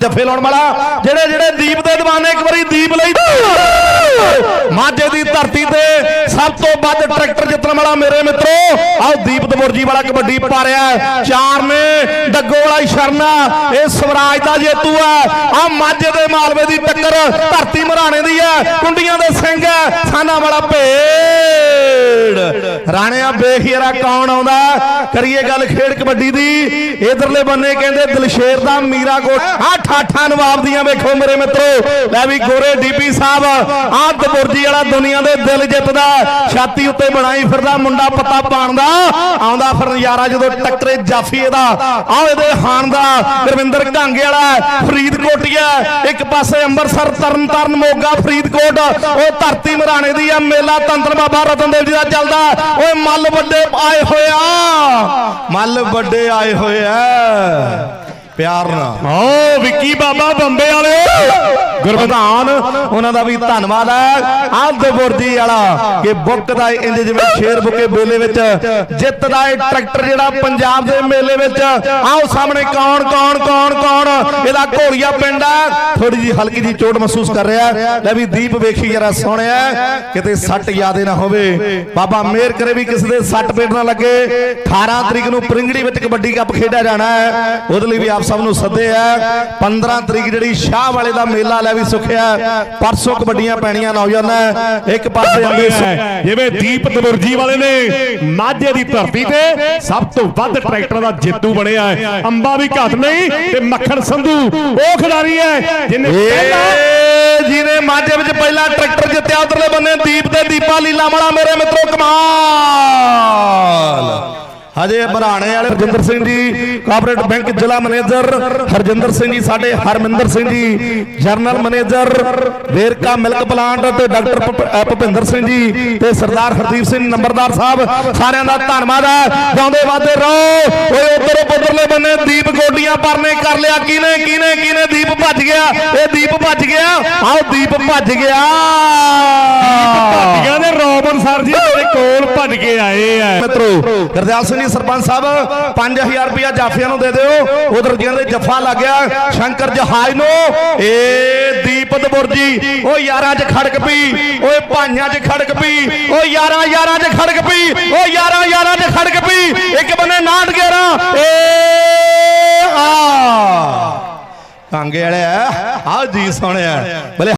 ਜੱਫੇ ਲਾਉਣ ਵਾਲਾ। ਜਿਹੜੇ ਜਿਹੜੇ ਦੀਪ ਦੇ ਦੀਵਾਨੇ ਇੱਕ ਵਾਰੀ ਦੀਪ ਲਈ ਮਾਝੇ ਦੀ ਧਰਤੀ ਤੇ ਸਭ ਤੋਂ ਵੱਧ ਟਰੈਕਟਰ ਜਿੱਤਣ ਵਾਲਾ ਮੇਰੇ ਮਿੱਤਰੋ, ਆਓ ਦੀਪ ਦਬੁਰਜੀ ਵਾਲਾ ਕਬੱਡੀ ਪਾ ਰਿਹਾ ਚਾਰ ਨੇ, ਡੱਗੋ ਵਾਲਾ ਸ਼ਰਨਾ ਇਹ ਸਵਰਾਜ ਦਾ ਜੇਤੂ ਹੈ। ਆ ਮਾਝੇ ਦੇ ਮਾਲਵੇ ਦੀ ਟੱਕਰ ਧਰਤੀ ਮਰਾਣੇ ਦੀ ਹੈ। ਕੁੰਡੀਆਂ ਦੇ ਸਿੰਘ ਸਾਨਾ ਵਾਲਾ ਭੇ ਭੇੜ ਰਾਣਿਆ ਵੇਖ ਯਾਰਾ ਕੌਣ ਆਉਂਦਾ? ਕਰੀਏ ਗੱਲ ਖੇਡ ਕਬੱਡੀ ਦੀ। ਇਧਰਲੇ ਬੰਨੇ ਕਹਿੰਦੇ ਦਿਲਸ਼ੇਰ ਦਾ ਮੀਰਾ ਕੋਟ ਆ ਠਾਠਾ ਨਵਾਬ ਦੀਆਂ ਵੇਖੋ ਮੇਰੇ ਮਿੱਤਰੋ। ਲੈ ਵੀ ਗੋਰੇ ਡੀਪੀ ਸਾਹਿਬ ਆ ਦਬੁਰਜੀ ਵਾਲਾ ਦੁਨੀਆ ਦੇ ਦਿਲ ਜਿੱਤਦਾ। ਛਾਤੀ ਉੱਤੇ ਬਣਾਈ ਫਿਰਦਾ ਮੁੰਡਾ ਪੱਤਾ ਪਾਣਦਾ ਆਉਂਦਾ ਫਿਰ ਨਜ਼ਾਰਾ ਜਦੋਂ ਟੱਕਰੇ ਜਾਫੀ ਇਹਦਾ ਆਹ ਇਹਦੇ ਹਾਨ ਦਾ ਗੁਰਵਿੰਦਰ ਢਾਂਗੇ ਵਾਲਾ ਫਰੀਦਕੋਟੀਆ ਇੱਕ ਪਾਸੇ ਅੰਮ੍ਰਿਤਸਰ, ਤਰਨਤਾਰਨ, ਮੋਗਾ, ਫਰੀਦਕੋਟ। ਉਹ ਧਰਤੀ ਮਰਾਣੇ ਦੀ ਆ, ਮੇਲਾ ਤੰਤਰ ਬਾਬਾ ਰਤਨ ਦੇਵ ਜੀ ਦਾ ਚੱਲਦਾ। ਓਏ ਮੱਲ ਵੱਡੇ ਆਏ ਹੋਇਆ। ਮੱਲ ਵੱਡੇ ਆਏ ਹੋਏ ਪਿਆਰ ਨਾਲ। ਓ ਵਿੱਕੀ ਬਾਬਾ ਬੰਬੇ ਵਾਲੇ। ਗੁਰਪ੍ਰਧਾਨ, ਉਹਨਾਂ ਦਾ ਵੀ ਧੰਨਵਾਦ ਹੈ ਆਹ ਦਬੁਰਜੀ ਵਾਲਾ ਕਿ ਬੁੱਕ ਦਾ ਇੰਜ ਜਿਵੇਂ ਸ਼ੇਰ ਬੁੱਕੇ ਮੇਲੇ ਵਿੱਚ ਜਿੱਤਦਾ ਇਹ ਟਰੈਕਟਰ ਜਿਹੜਾ ਪੰਜਾਬ ਦੇ ਮੇਲੇ ਵਿੱਚ। ਆਓ ਸਾਹਮਣੇ ਕੌਣ ਕੌਣ ਇਹਦਾ ਘੋੜੀਆ ਪਿੰਡ ਆ। ਥੋੜੀ ਜੀ ਹਲਕੀ ਜੀ ਚੋਟ ਮਹਿਸੂਸ ਕਰ ਰਿਹਾ। ਲੈ ਵੀ ਦੀਪ ਵੇਖੀ ਜਰਾ ਸੋਹਣਿਆ। ਕਿਤੇ ਸੱਟ ਯਾਦੇ ਨਾ ਹੋਵੇ। ਬਾਬਾ ਮੇਰ ਕਰੇ ਵੀ ਕਿਸੇ ਦੇ ਸੱਟ ਪੇਟ ਨਾ ਲੱਗੇ। 18 ਤਰੀਕ ਨੂੰ ਪ੍ਰਿੰਗੜੀ ਵਿੱਚ ਕਬੱਡੀ ਕੱਪ ਖੇਡਿਆ ਜਾਣਾ ਹੈ। ਉਹਦੇ ਲਈ ਵੀ ਆਪ ਸਭ ਨੂੰ ਸੱਦੇ ਆ। 15 ਤਰੀਕ ਜਿਹੜੀ ਸ਼ਾਹ ਵਾਲੇ ਦਾ ਮੇਲਾ ਲੈ ਵੀ ਸੁਖਿਆ। ਪਰਸੋਂ ਕਬੱਡੀਆਂ ਪੈਣੀਆਂ ਨੌਜਵਾਨ ਇੱਕ ਪਾਸੇ ਸੁ- ਜਿਵੇਂ ਦੀਪ ਦਬੁਰਜੀ ਵਾਲੇ ਨੇ ਮਾਝੇ ਦੀ ਧਰਤੀ ਤੇ ਸਭ ਤੋਂ ਵੱਧ ਟਰੈਕਟਰ ਦਾ ਜੇਤੂ ਬਣਿਆ ਹੈ। ਅੰਬਾ ਵੀ ਘੱਟ ਨਹੀਂ ਤੇ ਮੱਖਣ ਸੰਧੂ ਉਹ ਖਿਡਾਰੀ ਹੈ ਜਿਹਨੇ ਪਹਿਲਾਂ ਜਿਹਨੇ ਮਾਝੇ ਵਿੱਚ ਪਹਿਲਾ ਟਰੈਕਟਰ ਜਿੱਤਿਆ ਉਧਰਲੇ ਬੰਨੇ ਦੀਪ ਤੇ ਦੀਪਾ ਲੀਲਾ ਵਾਲਾ ਮੇਰੇ ਮਿੱਤਰੋ ਕਮਾਲ। ਹਜੇ ਬਰਾਣੇ ਵਾਲੇ ਹਰਜਿੰਦਰ ਸਿੰਘ ਜੀ ਕਾਰਪੋਰੇਟ ਬੈਂਕ ਜ਼ਿਲ੍ਹਾ ਮੈਨੇਜਰ ਹਰਜਿੰਦਰ ਸਿੰਘ ਜੀ ਸਾਡੇ Harminder Singh ji general manager Verka milk plant ਤੇ ਡਾਕਟਰ ਭੁਪਿੰਦਰ ਸਿੰਘ ਜੀ ਤੇ ਸਰਦਾਰ ਹਰਦੀਪ ਸਿੰਘ ਨੰਬਰਦਾਰ ਸਾਹਿਬ ਸਾਰਿਆਂ ਦਾ ਧੰਨਵਾਦ ਹੈ। ਗਾਉਂਦੇ ਵਾਦੇ ਰਹੋ ਓਏ ਉਧਰ ਉਧਰਲੇ ਬੰਨੇ ਦੀਪ ਗੋਡੀਆਂ ਪਰਨੇ ਕਰ ਲਿਆ। ਕਿਨੇ ਕਿਨੇ ਕਿਨੇ ਦੀਪ ਭੱਜ ਗਿਆ। ਇਹ ਦੀਪ ਭੱਜ ਗਿਆ। ਆਓ ਦੀਪ ਭੱਜ ਗਿਆ। ਭਾਟੀਆਂ ਦੇ ਰੋਬਨ ਸਰ ਜੀ ਮੇਰੇ ਕੋਲ ਭੱਜ ਕੇ ਆਏ ਆ। ਮਿੱਤਰੋ ਗੁਰਦਿਆਲ ਸਿੰਘ ਜੀ ਸਰਪੰਚ ਸਾਹਿਬ 5000 ਰੁਪਇਆ ਜਾਫੀਆਂ ਨੂੰ ਦੇ ਦਿਓ। ਉਧਰ ਜਿਹਨਾਂ ਦੇ ਜੱਫਾ ਲੱਗ ਗਿਆ। ਸ਼ੰਕਰ ਜਹਾਜ ਨੂੰ। ਏ ਦੀਪਤ ਬੁਰਜੀ ਉਹ ਯਾਰਾਂ 'ਚ ਖੜਕ ਪਈ। ਓਏ ਭਾਈਆਂ 'ਚ ਖੜਕ ਪਈ। ਓ ਯਾਰਾਂ ਯਾਰਾਂ 'ਚ ਖੜਕ ਪਈ। ਓ ਯਾਰਾਂ ਯਾਰਾਂ 'ਚ ਖੜਕ ਪਈ। ਇੱਕ ਬੰਨੇ 911 ਏ ਆ ਕਾਂਗੇ ਵਾਲਿਆ ਆ। ਜੀ ਸੋਹਣਿਆ ਬਲੇ